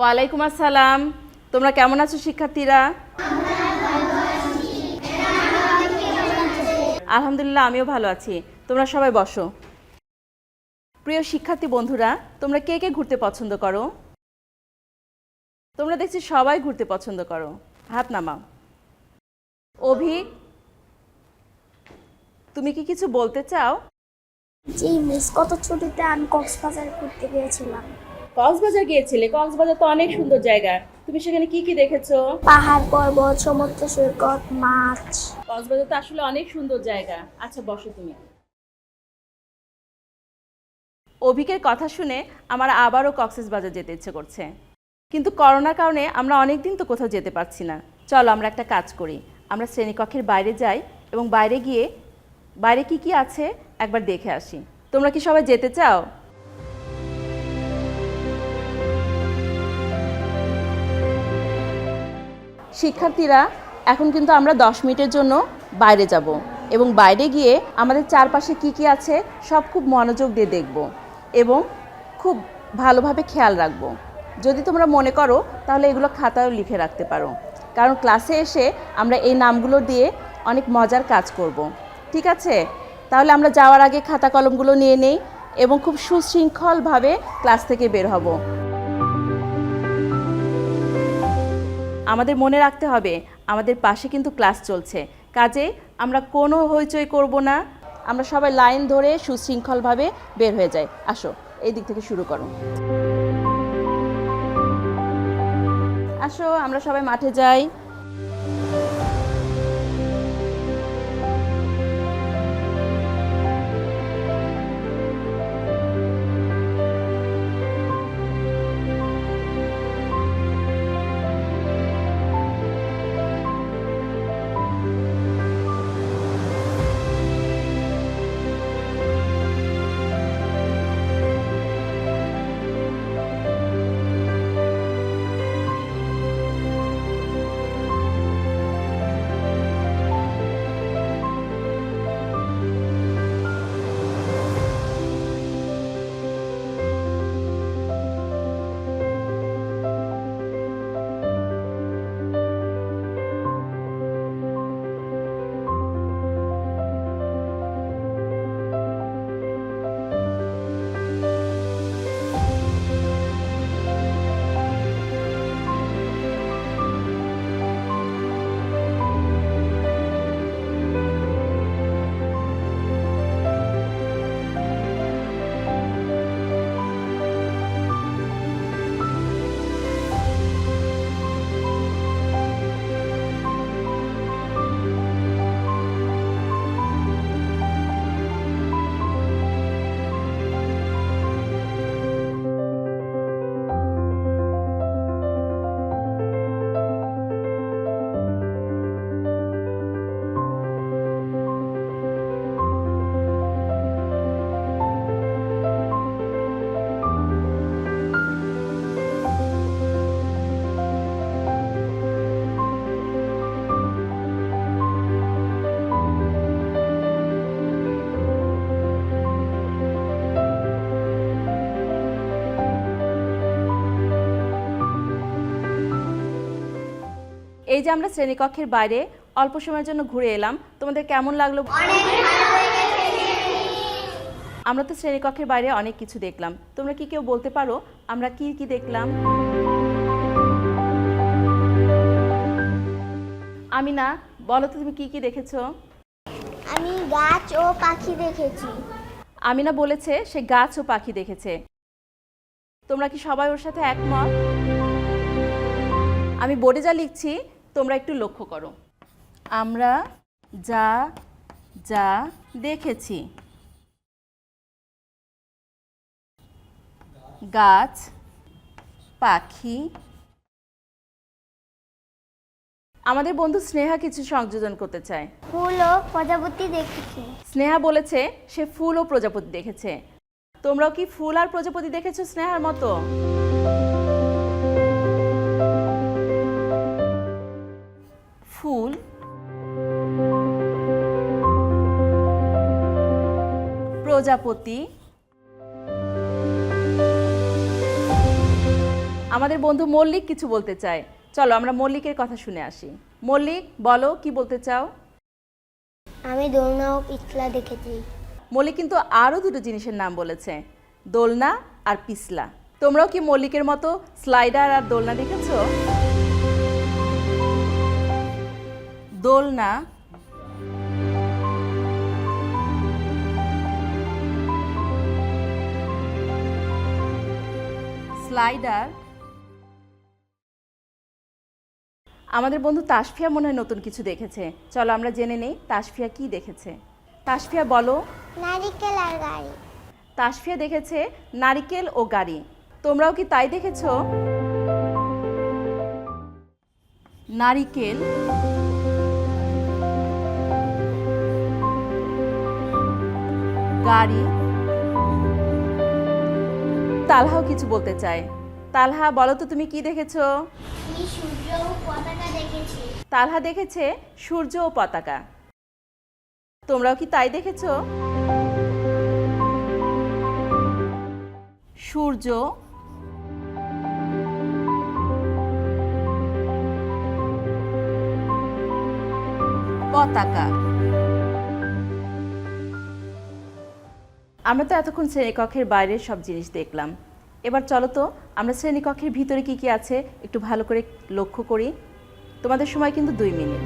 ওয়ালাইকুম আসসালাম। তোমরা কেমন আছো শিক্ষার্থীরা? আলহামদুলিল্লাহ, আমিও ভালো আছি। তোমরা সবাই বসো। প্রিয় শিক্ষার্থী বন্ধুরা, তোমরা কে কে ঘুরতে পছন্দ করো? তোমরা দেখছি সবাই ঘুরতে পছন্দ করো। হাত নামাও। অভি, তুমি কি কিছু বলতে চাও? জি, মিস, কত ছুটিতে আমি কক্সবাজার ঘুরতে গিয়েছিলাম। কক্সবাজার গিয়েছিলে? কক্সবাজার তো অনেক সুন্দর জায়গা। তুমি সেখানে কি কি দেখেছ? পাহাড় পর্বত সমুদ্র সৈকত মাছ। কক্সবাজার তো আসলে অনেক সুন্দর জায়গা। আচ্ছা বসো তুমি। অভিকের কথা শুনে আমার আবারও কক্সবাজার যেতে ইচ্ছে করছে। কিন্তু করোনার কারণে আমরা অনেক দিন তো কোথাও যেতে পারছি না। চলো আমরা একটা কাজ করি। আমরা শ্রেণীকক্ষের বাইরে যাই এবং বাইরে গিয়ে বাইরে কি কি আছে একবার দেখে আসি। তোমরা কি সবাই যেতে চাও? শিক্ষার্থীরা, এখন কিন্তু আমরা দশ মিনিটের জন্য বাইরে যাব এবং বাইরে গিয়ে আমাদের চারপাশে কি কি আছে সব খুব মনোযোগ দিয়ে দেখব এবং খুব ভালোভাবে খেয়াল রাখব। যদি তোমরা মনে করো, তাহলে এগুলো খাতায়ও লিখে রাখতে পারো। কারণ ক্লাসে এসে আমরা এই নামগুলো দিয়ে অনেক মজার কাজ করব। ঠিক আছে? তাহলে আমরা যাওয়ার আগে খাতা কলমগুলো নিয়ে নেই এবং খুব সুশৃঙ্খলভাবে ক্লাস থেকে বের হব। আমাদের মনে রাখতে হবে, আমাদের পাশে কিন্তু ক্লাস চলছে। কাজে আমরা কোনো হইচই করব না, আমরা সবাই লাইন ধরে সুশৃঙ্খলভাবে বের হয়ে যাই। আসো, এই দিক থেকে শুরু করো। আসো, আমরা সবাই মাঠে যাই। এই যে আমরা শ্রেণীকক্ষের বাইরে অল্প সময়ের জন্য ঘুরে এলাম তোমাদের কেমন লাগল? আমরা তো শ্রেণীকক্ষের বাইরে অনেক কিছু দেখলাম। তোমরা কি কেউ বলতে পারো আমরা কি কি দেখলাম? আমিনা বলো তো তুমি কি কি দেখেছ? আমি গাছ ও পাখি দেখেছি। আমিনা বলেছে সে গাছ ও পাখি দেখেছে। তোমরা কি সবাই ওর সাথে একমত? আমি বোর্ডে যা লিখছি তোমরা একটু লক্ষ্য করো। আমরা যা যা দেখেছি। গাছ পাখি। আমাদের বন্ধু স্নেহা কিছু সংযোজন করতে চায়। ফুল ও প্রজাপতি দেখেছি। স্নেহা বলেছে সে ফুল ও প্রজাপতি দেখেছে। তোমরাও কি ফুল আর প্রজাপতি দেখেছ স্নেহার মতো? ফুল। প্রজাপতি। আমাদের বন্ধু মল্লিক কিছু বলতে চায়। চলো আমরা মল্লিকের কথা শুনে আসি। মল্লিক বলো কি বলতে চাও? আমি দোলনা ও পিছলা দেখেছি। মল্লিক কিন্তু আরও দুটো জিনিসের নাম বলেছে দোলনা আর পিছলা। তোমরাও কি মল্লিকের মতো স্লাইডার আর দোলনা দেখেছ? দোলনা স্লাইডার। আমাদের বন্ধু তাসফিয়া মনে হয় নতুন কিছু দেখেছে। চলো আমরা জেনে নেই তাসফিয়া কি দেখেছে। তাসফিয়া বলো। নারিকেল আর গাড়ি। তাসফিয়া দেখেছে নারিকেল ও গাড়ি। তোমরাও কি তাই দেখেছ? নারিকেল। গাড়ি। তালহাও কিছু বলতে চায়। তালহা বলো তো তুমি কি দেখেছ? আমি সূর্য ও পতাকা দেখেছি। তালহা দেখেছে সূর্য ও পতাকা। তোমরাও কি তাই দেখেছ? সূর্য। পতাকা। আমরা তো এতক্ষণ শ্রেণীকক্ষের বাইরে সব জিনিস দেখলাম। এবার চলো তো, আমরা শ্রেণীকক্ষের ভিতরে কি কি আছে একটু ভালো করে লক্ষ্য করি। তোমাদের সময় কিন্তু দুই মিনিট।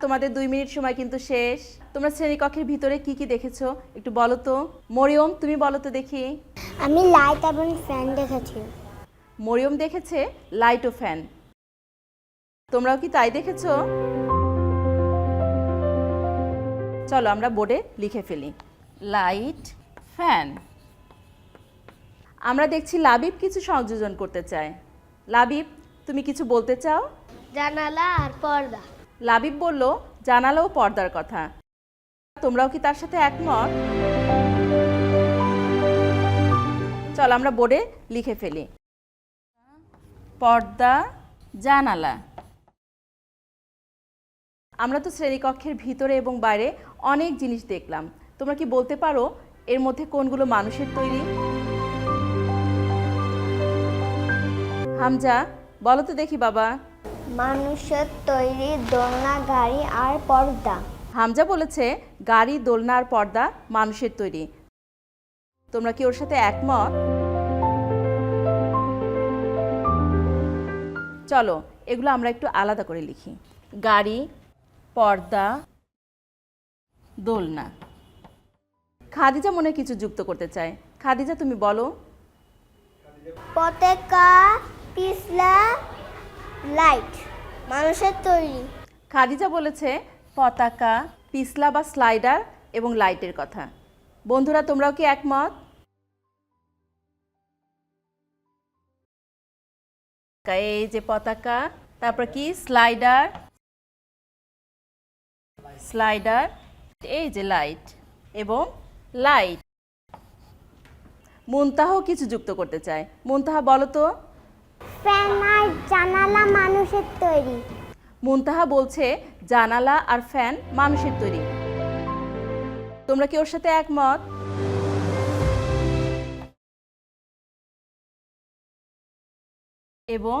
তোমাদের দুই মিনিট সময় কিন্তু শেষ। তোমরা শ্রেণীকক্ষের ভিতরে কি কি দেখেছ? একটু বলো তো। মরিয়ম তুমি বলো তো দেখি। আমি লাইট এবং ফ্যান দেখেছি। মরিয়ম দেখেছে লাইট ও ফ্যান। তোমরাও কি তাই দেখেছ? চলো আমরা বোর্ডে লিখে ফেলি। Light fan. আমরা দেখছি লাবিব কিছু সংযোজন করতে চায়। লাবিব তুমি কিছু বলতে চাও? জানালা আর পর্দা। লাবিব বলল, জানালা ও পর্দার কথা। তোমরাও কি তার সাথে একমত? চল, আমরা বোর্ডে লিখে ফেলি। পর্দা জানালা। আমরা তো শ্রেণীকক্ষের ভিতরে এবং বাইরে অনেক জিনিস দেখলাম। তোমরা কি বলতে পারো এর মধ্যে কোনগুলো মানুষের তৈরি? হামজা, বলো তো দেখি বাবা। মানুষের তৈরি দোলনা গাড়ি আর পর্দা। হামজা বলেছে গাড়ি দোলনা আর পর্দা মানুষের তৈরি। তোমরা কি ওর সাথে একমত? চলো এগুলো আমরা একটু আলাদা করে লিখি। গাড়ি পর্দা দোলনা। খাদিজা মনে কিছু যুক্ত করতে চায়। খাদিজা তুমি বলো। পতাকা পিছলা লাইট, মানুষের তৈরি। খাদিজা বলেছে, পতাকা, পিছলা বা স্লাইডার এবং লাইটের কথা। বন্ধুরা, তোমরাও কি একমত? এই যে পতাকা, তারপর কি? স্লাইডার। স্লাইডার, এই যে লাইট এবং লাইট। মুনতাহাও কিছু যুক্ত করতে চায়। মুনতাহা, বলো তো। ফ্যান আর জানালা মানুষের তৈরি। মুনতাহা বলছে জানালা আর ফ্যান মানুষের তৈরি। তোমরা কি ওর সাথে একমত? এবং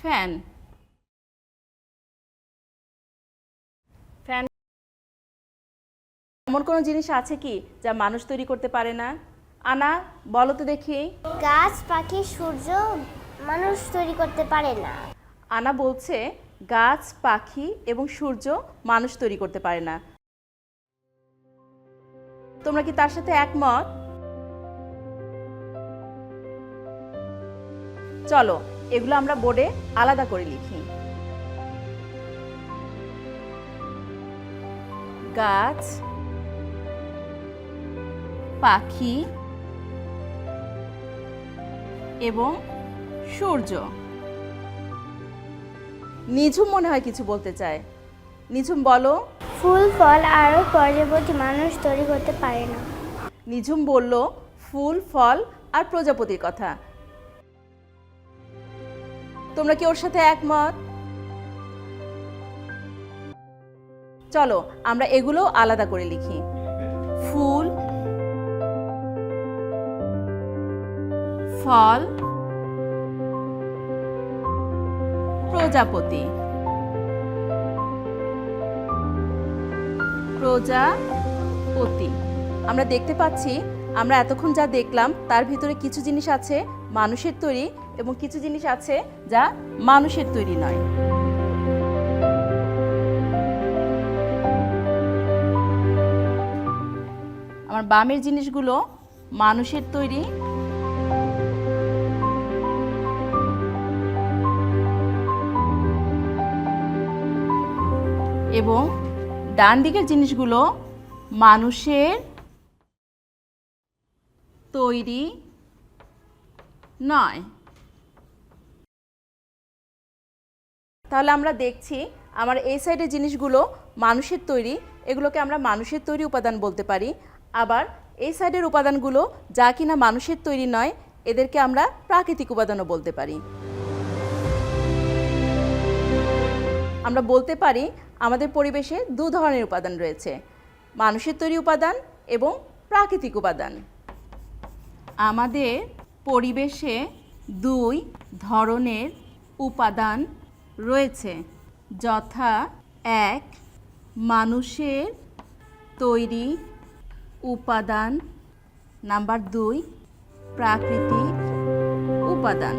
ফ্যান। ফ্যান। এমন কোনো জিনিস আছে কি যা মানুষ তৈরি করতে পারে না? আনা বলো তো দেখি। গাছ পাখি সূর্য মানুষ তৈরি করতে পারে না। আনা বলছে, গাছ, পাখি এবং সূর্য মানুষ তৈরি করতে পারে না। তোমরা কি তার সাথে একমত? চলো, এগুলো আমরা বোর্ডে আলাদা করে লিখি। গাছ, পাখি এবং সূর্য। নিঝুম মনে হয় কিছু বলতে চায়। নিঝুম বলো। ফুল ফল আরও প্রজাপতি মানুষ তৈরি করতে পারে না। নিঝুম বলল ফুল ফল আর প্রজাপতির কথা। তোমরা কি ওর সাথে একমত? চলো আমরা এগুলো আলাদা করে লিখি। ফুল ফল প্রজাপতি। প্রজাপতি। আমরা দেখতে পাচ্ছি, আমরা এতক্ষণ যা দেখলাম, তার ভিতরে কিছু জিনিস আছে মানুষের তৈরি এবং কিছু জিনিস আছে যা মানুষের তৈরি নয়। আমার বামের জিনিসগুলো মানুষের তৈরি এবং ডান দিকের জিনিসগুলো মানুষের তৈরি নয়। তাহলে আমরা দেখছি আমার এই সাইডের জিনিসগুলো মানুষের তৈরি, এগুলোকে আমরা মানুষের তৈরি উপাদান বলতে পারি। আবার এই সাইডের উপাদানগুলো যা কিনা মানুষের তৈরি নয়, এদেরকে আমরা প্রাকৃতিক উপাদানও বলতে পারি। আমরা বলতে পারি আমাদের পরিবেশে দু ধরনের উপাদান রয়েছে, মানুষের তৈরি উপাদান এবং প্রাকৃতিক উপাদান। আমাদের পরিবেশে দুই ধরনের উপাদান রয়েছে, যথা এক মানুষের তৈরি উপাদান, নাম্বার দুই প্রাকৃতিক উপাদান।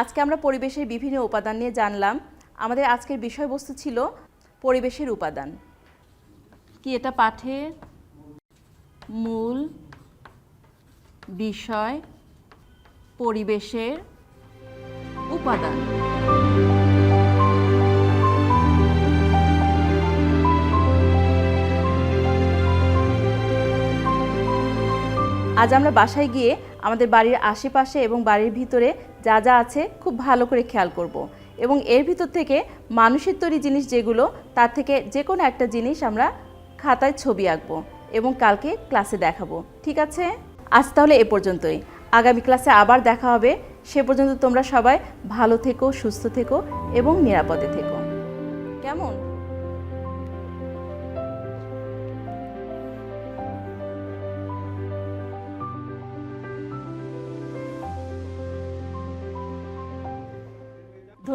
আজকে আমরা পরিবেশের বিভিন্ন উপাদান নিয়ে জানলাম। আমাদের আজকের বিষয়বস্তু ছিল পরিবেশের উপাদান। কি এটা পাঠের মূল বিষয় পরিবেশের উপাদান। আজ আমরা বাসায় গিয়ে আমাদের বাড়ির আশেপাশে এবং বাড়ির ভিতরে যা যা আছে খুব ভালো করে খেয়াল করব। এবং এর ভিতর থেকে মানুষের তৈরি জিনিস যেগুলো, তার থেকে যে কোনো একটা জিনিস আমরা খাতায় ছবি আঁকবো এবং কালকে ক্লাসে দেখাবো। ঠিক আছে? আজ তাহলে এ পর্যন্তই। আগামী ক্লাসে আবার দেখা হবে। সে পর্যন্ত তোমরা সবাই ভালো থেকো, সুস্থ থেকো এবং নিরাপদে থেকো। কেমন?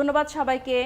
ধন্যবাদ সবাইকে।